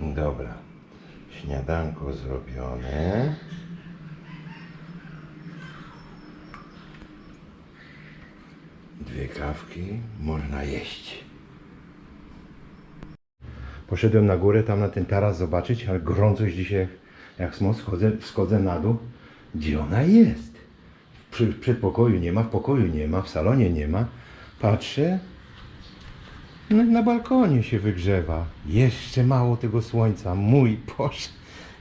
Dobra. Śniadanko zrobione. Dwie kawki, można jeść. Poszedłem na górę, tam na ten taras zobaczyć, ale gorąco jest dzisiaj jak smok. Schodzę, schodzę na dół. Gdzie ona jest? W przy- w przedpokoju nie ma, w pokoju nie ma, w salonie nie ma. Patrzę, no, na balkonie się wygrzewa. Jeszcze mało tego słońca. Mój Boże.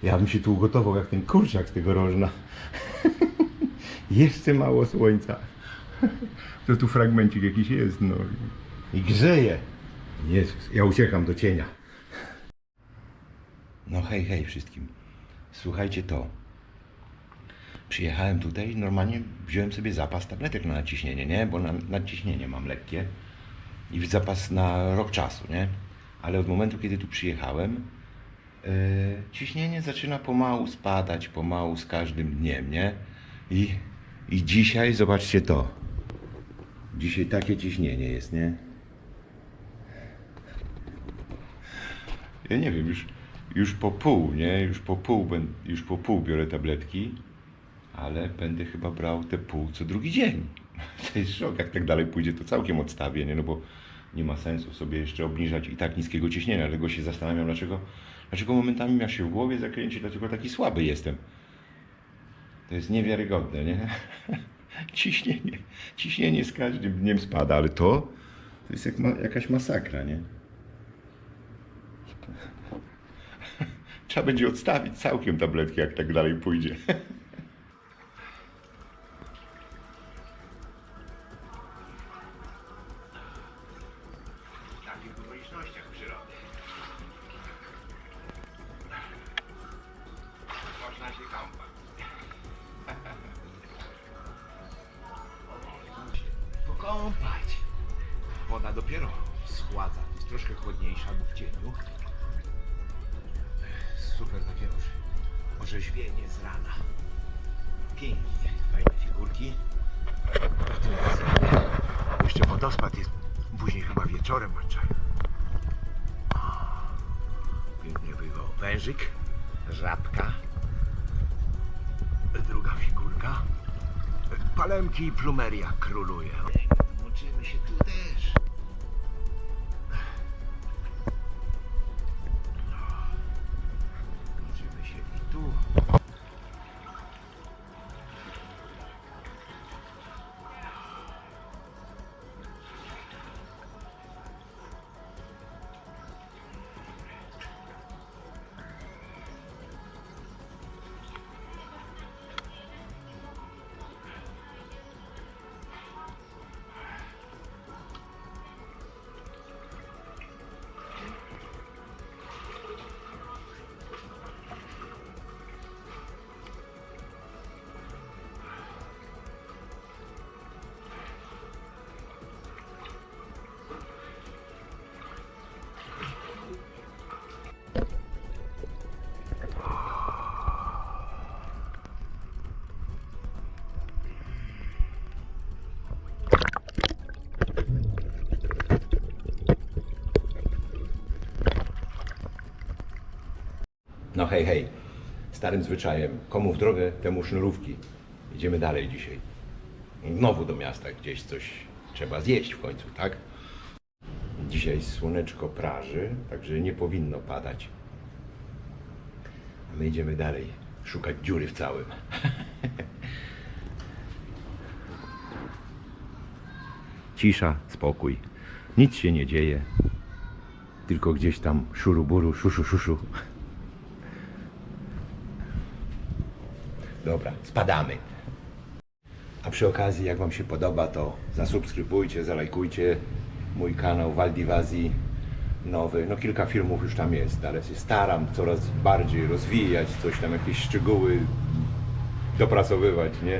Ja bym się tu ugotował jak ten kurczak z tego rożna. Jeszcze mało słońca. To tu fragmencik jakiś jest, no. I grzeje. Jezus, ja uciekam do cienia. No hej, hej wszystkim. Słuchajcie to. Przyjechałem tutaj, normalnie wziąłem sobie zapas tabletek na nadciśnienie, nie? Bo na, nadciśnienie mam lekkie i zapas na rok czasu, nie? Ale od momentu, kiedy tu przyjechałem, e, ciśnienie zaczyna pomału spadać, pomału z każdym dniem, nie? I, I dzisiaj, zobaczcie to. Dzisiaj takie ciśnienie jest, nie? Ja nie wiem, już, już po pół, nie? Już po pół, już po pół biorę tabletki, ale będę chyba brał te pół co drugi dzień. To jest szok, jak tak dalej pójdzie, to całkiem odstawię, nie? No bo nie ma sensu sobie jeszcze obniżać i tak niskiego ciśnienia, dlatego się zastanawiam, dlaczego, dlaczego momentami mi aż się w głowie zakręci, dlaczego taki słaby jestem. To jest niewiarygodne, nie? Ciśnienie, ciśnienie z każdym dniem spada, ale to, to jest jak ma, jakaś masakra, nie? Trzeba będzie odstawić całkiem tabletki, jak tak dalej pójdzie. Wężyk, żabka. Druga figurka. Palemki i plumeria króluje. Się tu też. No hej, hej. Starym zwyczajem. Komu w drogę, temu sznurówki. Idziemy dalej dzisiaj. Znowu do miasta gdzieś coś trzeba zjeść w końcu, tak? Dzisiaj słoneczko praży, także nie powinno padać. A my idziemy dalej. Szukać dziury w całym. Cisza, spokój. Nic się nie dzieje. Tylko gdzieś tam szuruburu, szuszu, szuszu. Dobra, spadamy. A przy okazji, jak Wam się podoba, to zasubskrybujcie, zalajkujcie mój kanał Waldivazji nowy. No kilka filmów już tam jest, ale się staram coraz bardziej rozwijać, coś tam, jakieś szczegóły dopracowywać, nie?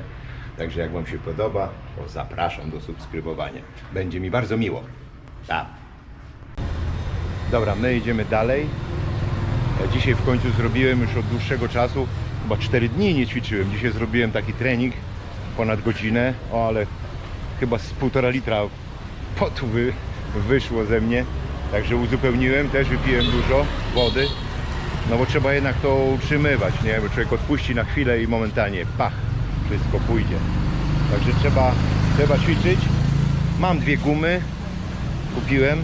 Także jak Wam się podoba, to zapraszam do subskrybowania. Będzie mi bardzo miło. Tak. Dobra, my idziemy dalej. Ja Dzisiaj w końcu zrobiłem już od dłuższego czasu, chyba 4 dni nie ćwiczyłem. Dzisiaj zrobiłem taki trening ponad godzinę. O, ale chyba z półtora litra potu wy, wyszło ze mnie. Także uzupełniłem, też wypiłem dużo wody. No bo trzeba jednak to utrzymywać, nie? Bo człowiek odpuści na chwilę i momentalnie pach, wszystko pójdzie. Także trzeba, trzeba ćwiczyć. Mam dwie gumy, kupiłem.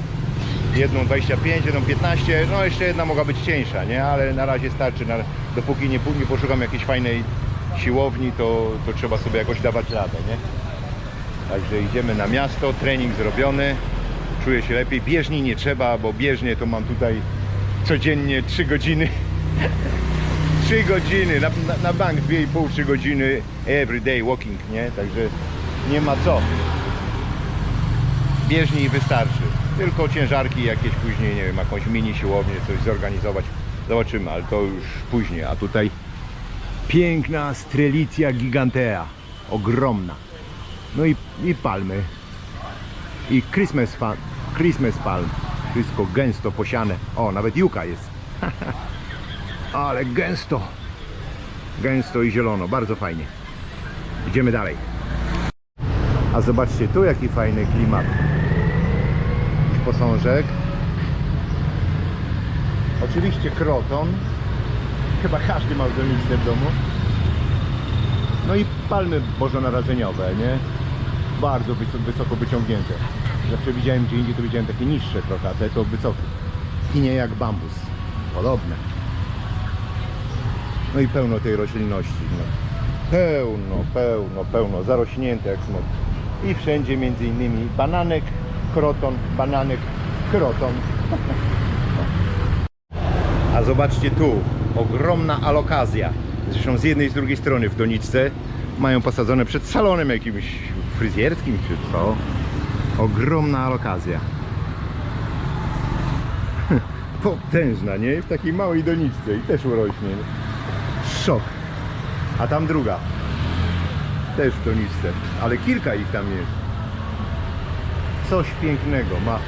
Jedną 25, jedną 15, no jeszcze jedna mogła być cieńsza, nie? Ale na razie starczy, na, dopóki nie, nie poszukam jakiejś fajnej siłowni, to, to trzeba sobie jakoś dawać radę, nie? Także idziemy na miasto, trening zrobiony, czuję się lepiej. Bieżni nie trzeba, bo bieżnie to mam tutaj codziennie 3 godziny. 3 godziny, na, na, na bank 2,5-3 godziny everyday walking, nie? Także nie ma co. Bieżni wystarczy. Tylko ciężarki jakieś później, nie wiem, jakąś mini siłownię, coś zorganizować. Zobaczymy, ale to już później. A tutaj piękna strelicja gigantea. Ogromna. No i, i palmy. I Christmas, fa- Christmas palm. Wszystko gęsto posiane. O, nawet juka jest. Ale gęsto. Gęsto i zielono. Bardzo fajnie. Idziemy dalej. A zobaczcie tu jaki fajny klimat. Posążek. Oczywiście kroton. Chyba każdy ma w w domu. No i palmy bożonarodzeniowe, nie? Bardzo wysoko, wyciągnięte. Zawsze widziałem gdzie indziej, to widziałem takie niższe trochę, a te to wysokie. I nie jak bambus. Podobne. No i pełno tej roślinności. No. Pełno, pełno, pełno. Zarośnięte jak smok. I wszędzie między innymi bananek, kroton, bananek, kroton. A zobaczcie tu, ogromna alokazja. Zresztą z jednej i z drugiej strony w doniczce mają posadzone przed salonem jakimś fryzjerskim czy co. Ogromna alokazja. Potężna, nie? W takiej małej doniczce i też urośnie. Szok. A tam druga. Też w doniczce. Ale kilka ich tam jest. Coś pięknego. Ma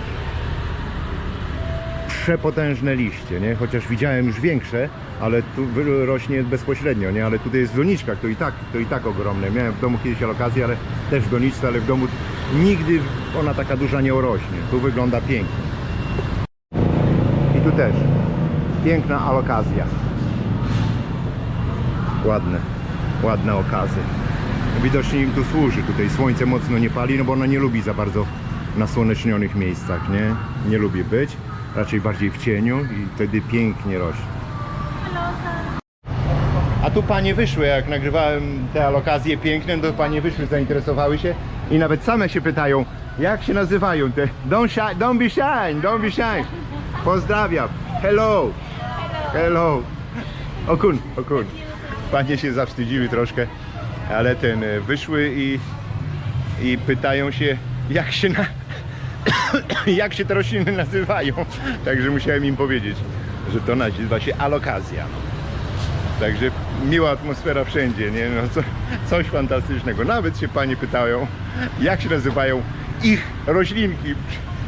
przepotężne liście, nie? Chociaż widziałem już większe, ale tu rośnie bezpośrednio, nie? Ale tutaj jest doniczka, to i tak, to i tak ogromne. Miałem w domu kiedyś alokację, ale też w doniczce, ale w domu nigdy ona taka duża nie urośnie. Tu wygląda pięknie. I tu też. Piękna alokazja. Ładne, ładne okazy. Widocznie im tu służy. Tutaj słońce mocno nie pali, no bo ona nie lubi za bardzo na słonecznionych miejscach, nie? Nie lubi być. Raczej bardziej w cieniu i wtedy pięknie rośnie. A tu panie wyszły, jak nagrywałem te alokacje piękne, to panie wyszły, zainteresowały się i nawet same się pytają, jak się nazywają te Don't, shy, don't be shy, don't be shy. Pozdrawiam. Hello. Hello. Okun, okun. Panie się zawstydziły troszkę, ale ten e, wyszły i, i pytają się, jak się na, jak się te rośliny nazywają. Także musiałem im powiedzieć, że to nazywa się alokazja. Także miła atmosfera wszędzie, nie? No, co, coś fantastycznego. Nawet się panie pytają, jak się nazywają ich roślinki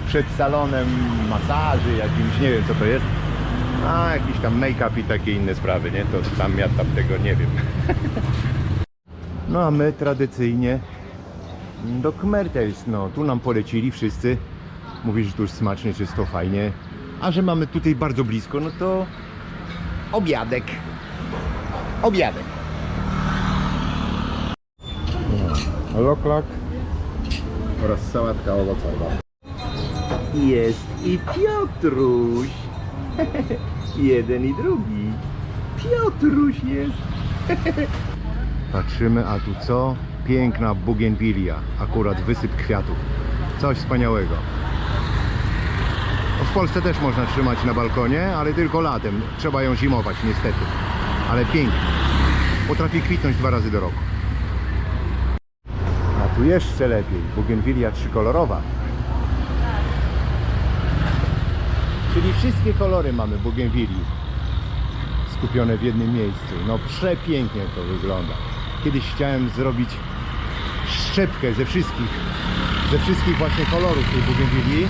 przed salonem masaży, jakimś, nie wiem co to jest. A, jakiś tam make-up i takie inne sprawy, nie? To tam ja tam tego nie wiem. No a my tradycyjnie do Kmertels, no tu nam polecili wszyscy. Mówi, że tu już smacznie, czysto, fajnie. A że mamy tutaj bardzo blisko, no to obiadek. Obiadek. Loklak oraz sałatka owocowa. Jest i Piotruś. Jeden i drugi. Piotruś jest. Patrzymy, a tu co? Piękna bugenwilia. Akurat wysyp kwiatów. Coś wspaniałego. W Polsce też można trzymać na balkonie, ale tylko latem. Trzeba ją zimować niestety. Ale pięknie. Potrafi kwitnąć dwa razy do roku. A tu jeszcze lepiej. Bugenwilia trzykolorowa. Czyli wszystkie kolory mamy bugenwilii skupione w jednym miejscu. No przepięknie to wygląda. Kiedyś chciałem zrobić szczepkę ze wszystkich, ze wszystkich właśnie kolorów tej bugenwilii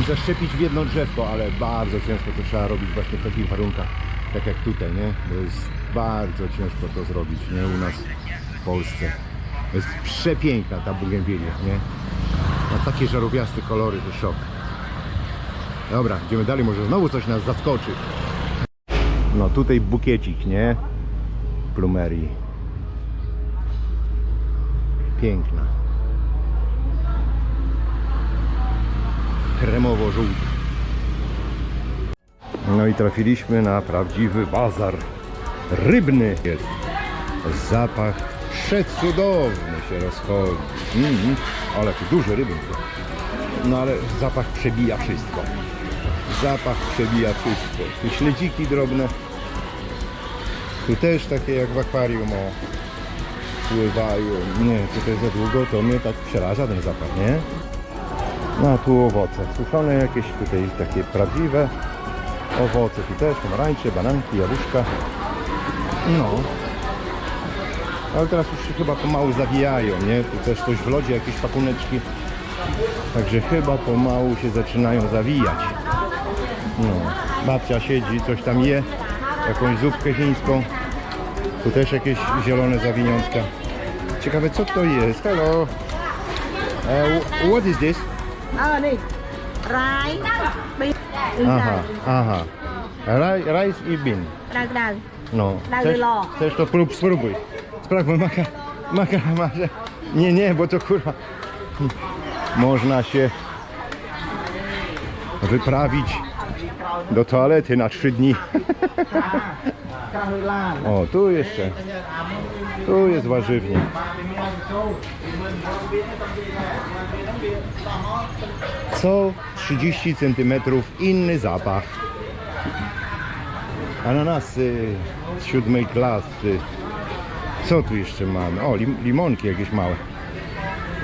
i zaszczepić w jedno drzewko, ale bardzo ciężko to trzeba robić właśnie w takich warunkach, tak jak tutaj, nie? To jest bardzo ciężko to zrobić, nie? U nas Polsce. Jest przepiękna ta bugenwilia, nie? Ma takie żarowiaste kolory, to szok. Dobra, idziemy dalej, może znowu coś nas zaskoczy. No tutaj bukiecik, nie? Plumerii. Piękna. Kremowo-żółty. No i trafiliśmy na prawdziwy bazar rybny. Jest zapach przecudowny się rozchodzi. Mm, ale tu duże ryby. No ale zapach przebija wszystko. Zapach przebija wszystko. Tu śledziki drobne. Tu też takie jak w akwarium o, pływają. Nie, tutaj za długo to mnie tak przeraża ten zapach, nie? No a tu owoce. Suszone jakieś tutaj takie prawdziwe owoce. Tu też pomarańcze, bananki, jabłuszka. No. Ale teraz już się chyba pomału zawijają, nie? Tu też coś w lodzie, jakieś pakuneczki. Także chyba pomału się zaczynają zawijać. No. Babcia siedzi, coś tam je. Jakąś zupkę chińską. Tu też jakieś zielone zawiniątka. Ciekawe co to jest. Hello. E, uh, what is this? Aha, aha. Raj, rice i bean. Tak. No. Chcesz, chcesz to prób, spróbuj. Sprawdź, bo maka, maka, maka. Nie, nie, bo to kurwa. Można się wyprawić do toalety na trzy dni. O, tu jeszcze. Tu jest warzywnie. Co 30 cm inny zapach. Ananasy z siódmej klasy. Co tu jeszcze mamy? O, lim, limonki jakieś małe.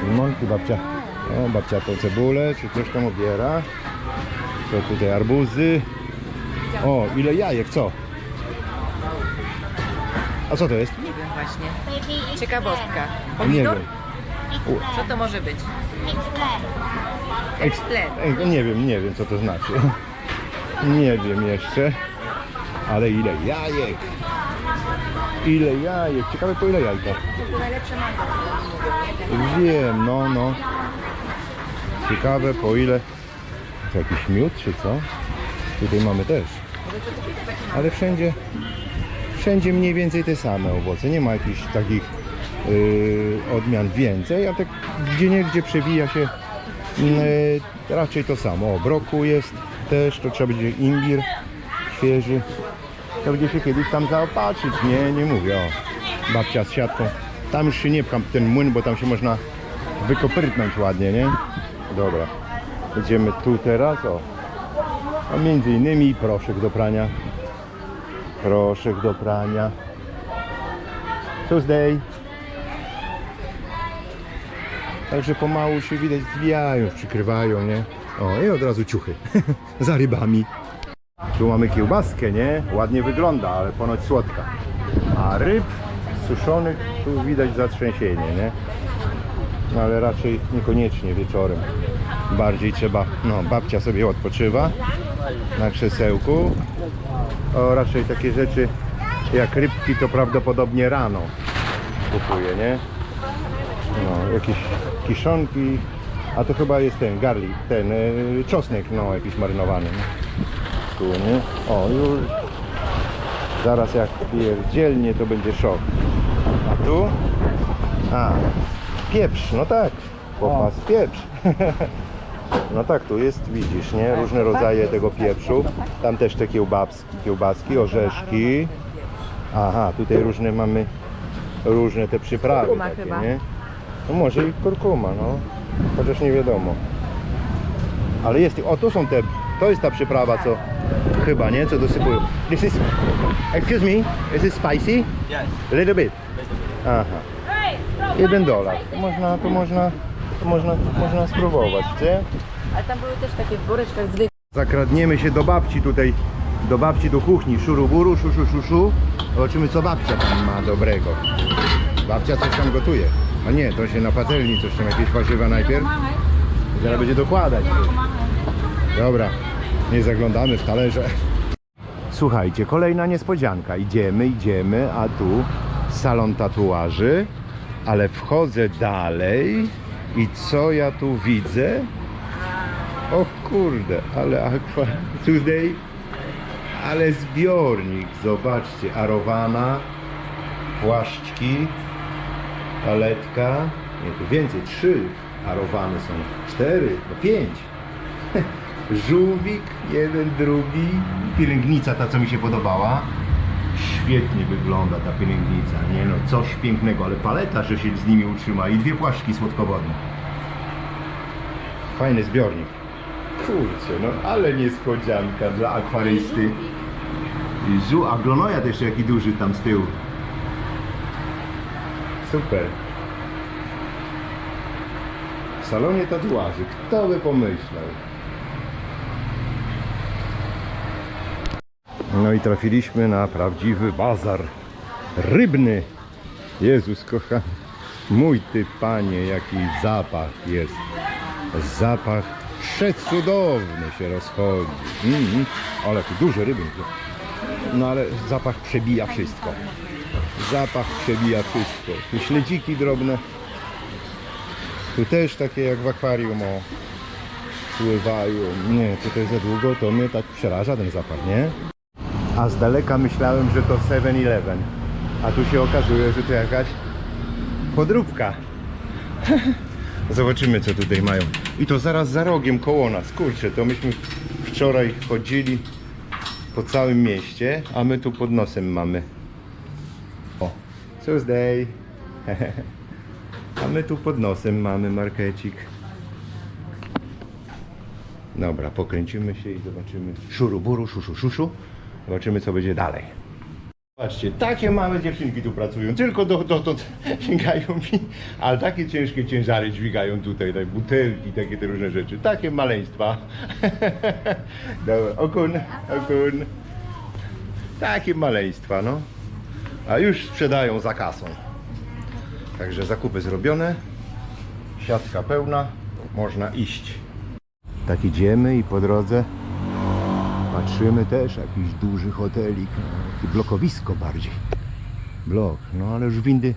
Limonki babcia. O, babcia to cebulę, czy coś tam obiera. Co tutaj arbuzy. O, ile jajek, co? A co to jest? Nie wiem właśnie. Ciekawostka. Nie Pomidor? wiem. Co to może być? Eks- Eksplet. Ej, Nie wiem, nie wiem co to znaczy. Nie wiem jeszcze. Ale ile jajek. Ile jajek. Ciekawe po ile jajka. To. Wiem, no, no. Ciekawe po ile. To jakiś miód czy co? Tutaj mamy też. Ale wszędzie, wszędzie mniej więcej te same owoce. Nie ma jakichś takich yy, odmian więcej, a tak gdzie nie gdzie przewija się yy, raczej to samo. O, broku jest też, to trzeba będzie imbir świeży. To będzie się kiedyś tam zaopatrzyć, nie, nie mówię, o, babcia z siatką. Tam już się nie pcham ten młyn, bo tam się można wykopyrtnąć ładnie, nie? Dobra, idziemy tu teraz, o. A między innymi proszek do prania. Proszek do prania. Tuesday. Także pomału się widać zwijają, przykrywają, nie? O, i od razu ciuchy. Za rybami. Tu mamy kiełbaskę, nie? Ładnie wygląda, ale ponoć słodka. A ryb suszonych tu widać zatrzęsienie, nie? No ale raczej niekoniecznie wieczorem. Bardziej trzeba, no babcia sobie odpoczywa na krzesełku. O, raczej takie rzeczy jak rybki to prawdopodobnie rano kupuje, nie? No, jakieś kiszonki, a to chyba jest ten garlic, ten y, czosnek, no jakiś marynowany. Tu, nie? O, już zaraz jak pierdzielnie to będzie szok. A tu? A, pieprz, no tak, popas pieprz. No tak, tu jest, widzisz, nie? Różne rodzaje tego pieprzu. Tam też te kiełbaski, kiełbaski orzeszki. Aha, tutaj różne mamy, różne te przyprawy Kurkuma takie, chyba. nie? No może i kurkuma, no. Chociaż nie wiadomo. Ale jest, o tu są te, to jest ta przyprawa, co chyba, nie? Co dosypują. This is, excuse me, is it spicy? Yes. A little bit. Aha. Jeden dolar. To można, to można, to można, można spróbować, nie? Ale tam były też takie w woreczkach zwykłe. Zakradniemy się do babci tutaj, do babci do kuchni, szuruburu, szuszu, szuszu. Zobaczymy co babcia tam ma dobrego. Babcia coś tam gotuje. A nie, to się na patelni coś tam, jakieś warzywa najpierw. Zaraz będzie dokładać. Dobra, nie zaglądamy w talerze. Słuchajcie, kolejna niespodzianka. Idziemy, idziemy, a tu salon tatuaży. Ale wchodzę dalej i co ja tu widzę? O kurde, ale aqua today, ale zbiornik, zobaczcie, arowana, płaszczki, paletka, nie, tu więcej, trzy arowane są, cztery, no pięć. Żółwik, jeden, drugi, pielęgnica ta, co mi się podobała. Świetnie wygląda ta pielęgnica, nie no, coś pięknego, ale paleta, że się z nimi utrzyma i dwie płaszczki słodkowodne. Fajny zbiornik. Kurczę, no ale niespodzianka dla akwarysty. I żół, a glonoja też jaki duży tam z tyłu. Super. W salonie tatuaży. Kto by pomyślał? No i trafiliśmy na prawdziwy bazar rybny. Jezus kochany. Mój ty panie, jaki zapach jest. Zapach przecudowny się rozchodzi. Mm, ale tu duże ryby. No ale zapach przebija wszystko. Zapach przebija wszystko. Tu śledziki drobne. Tu też takie jak w akwarium o, pływają. Nie, tutaj za długo to mnie tak przeraża ten zapach, nie? A z daleka myślałem, że to 7-Eleven. A tu się okazuje, że to jakaś podróbka. Zobaczymy co tutaj mają. I to zaraz za rogiem koło nas. Kurczę, to myśmy wczoraj chodzili po całym mieście, a my tu pod nosem mamy. O, Tuesday. A my tu pod nosem mamy markecik. Dobra, pokręcimy się i zobaczymy. Szuru, buru, szuszu, szuszu. Zobaczymy, co będzie dalej. Patrzcie, takie małe dziewczynki tu pracują, tylko do, dotąd sięgają mi, ale takie ciężkie ciężary dźwigają tutaj, tak, butelki, takie te różne rzeczy, takie maleństwa. Dobra, okun, okun. Takie maleństwa, no. A już sprzedają za kasą. Także zakupy zrobione, siatka pełna, można iść. Tak idziemy i po drodze patrzymy też jakiś duży hotelik, blokowisko bardziej. Blok, no ale już windy,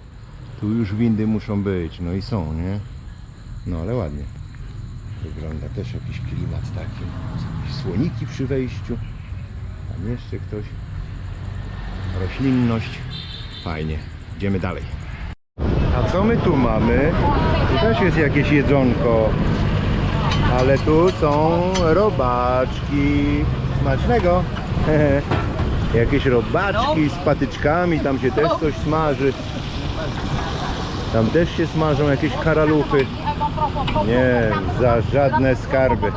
tu już windy muszą być, no i są, nie? No ale ładnie. Wygląda też jakiś klimat taki, jakieś słoniki przy wejściu, tam jeszcze ktoś, roślinność, fajnie, idziemy dalej. A co my tu mamy? Tu też jest jakieś jedzonko. Ale tu są robaczki. Smacznego. Jakieś robaczki z patyczkami, tam się też coś smaży. Tam też się smażą jakieś karaluchy. Nie, za żadne skarby.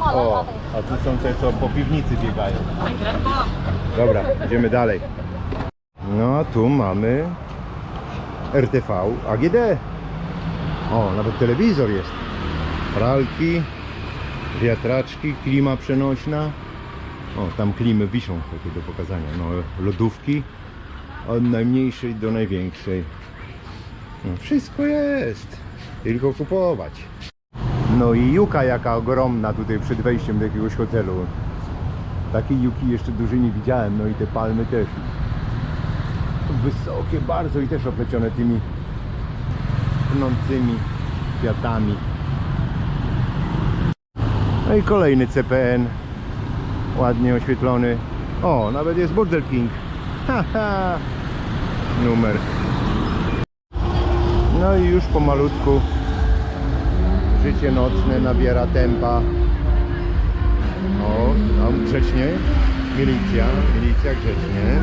O, a tu są te, co po piwnicy biegają. Dobra, idziemy dalej. No a tu mamy RTV AGD. O, nawet telewizor jest. Pralki, wiatraczki, klima przenośna. O, tam klimy wiszą takie do pokazania. No, lodówki od najmniejszej do największej. No, wszystko jest. Tylko kupować. No i juka jaka ogromna tutaj przed wejściem do jakiegoś hotelu. Takiej juki jeszcze dużej nie widziałem. No i te palmy też wysokie bardzo i też oplecione tymi pnącymi kwiatami. No i kolejny CPN, ładnie oświetlony. O, nawet jest Burger King. Haha, numer. No i już pomalutku życie nocne nabiera tempa. O, tam grzecznie. Milicja, milicja grzecznie.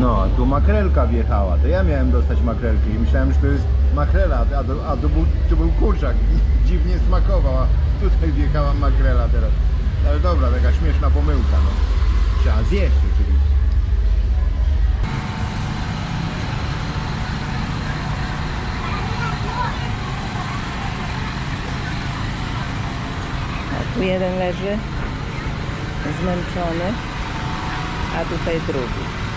No, tu makrelka wjechała. To ja miałem dostać makrelki i myślałem, że to jest makrela, a to, a to, był, to był kurczak. Dziwnie smakował, a tutaj wjechała makrela teraz. Ale dobra, taka śmieszna pomyłka, no. Trzeba zjeść oczywiście. Tu jeden leży zmęczony, a tutaj drugi.